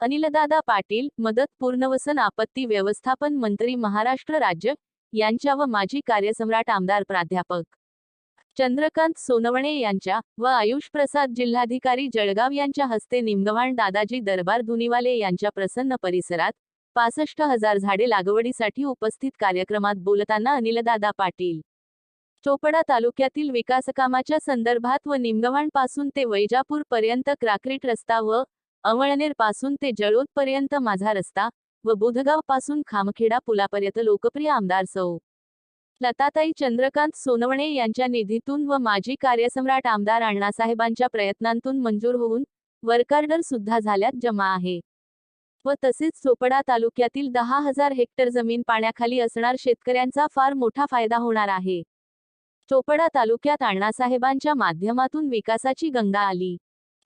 अनिलदादा पाटील मदत पुनर्वसन आपत्ती व्यवस्थापन मंत्री महाराष्ट्र राज्य यांच्या व माजी कार्यसम्राट आमदार प्राध्यापक चंद्रकांत सोनवणे यांच्या व आयुष प्रसाद जिल्हाधिकारी जळगाव यांच्या हस्ते निमगव्हाण दादाजी दरबार धुनीवाले यांच्या प्रसन्न परिसरात पासष्ट हजार झाडे लागवडीसाठी उपस्थित कार्यक्रमात बोलताना अनिलदादा पाटील. चोपडा तालुक्यातील विकासकामाच्या संदर्भात व निमगव्हाणपासून ते वैजापूर पर्यंत क्राक्रीट रस्ता व अवळनेरपासून ते जळोदपर्यंत माझा रस्ता व बुधगावपासून खामखेडा पुलापर्यंत लोकप्रिय आमदार सौ. लताताई चंद्रकांत सोनवणे यांच्या निधीतून व माजी कार्यसम्राट आमदार अण्णासाहेबांच्या प्रयत्नांतून मंजूर होऊन वर्कार्डर सुद्धा झाल्यात जमा आहे. व तसेच चोपडा तालुक्यातील दहा हजार हेक्टर जमीन पाण्याखाली असणार शेतकऱ्यांचा फार मोठा फायदा होणार आहे. चोपडा तालुक्यात अण्णासाहेबांच्या माध्यमातून विकासाची गंगा आली.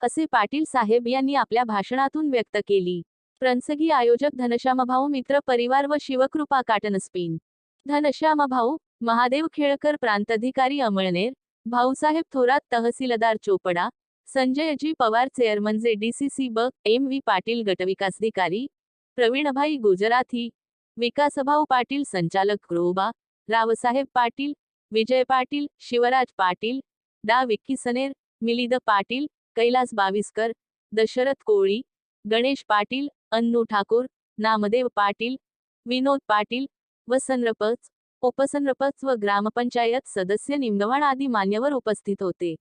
असे पाटील साहेब यांनी आपल्या भाषणातून व्यक्त केली. प्रंसगी आयोजक धनश्यामभाऊ मित्र परिवार व शिवकृपा काटनस्पिन. धनश्यामभाऊ महादेव खेळकर प्रांताधिकारी अमळनेर भाऊसाहेब थोरात तहसीलदार चोपडा संजयजी पवार चेअरमन जे डीसीसी ब एम व्ही पाटील गटविकासाधिकारी प्रवीणभाई गुजराथी विकासभाऊ पाटील संचालक क्रोबा रावसाहेब पाटील विजय पाटील शिवराज पाटील डा विक्की सनेर मिलिद पाटील कैलास बाविस्कर दशरथ कोळी गणेश पाटील अन्नू ठाकूर नामदेव पाटील विनोद पाटील व संरपच उपसंरपच व ग्रामपंचायत सदस्य निमगव्हाण आदी मान्यवर उपस्थित होते.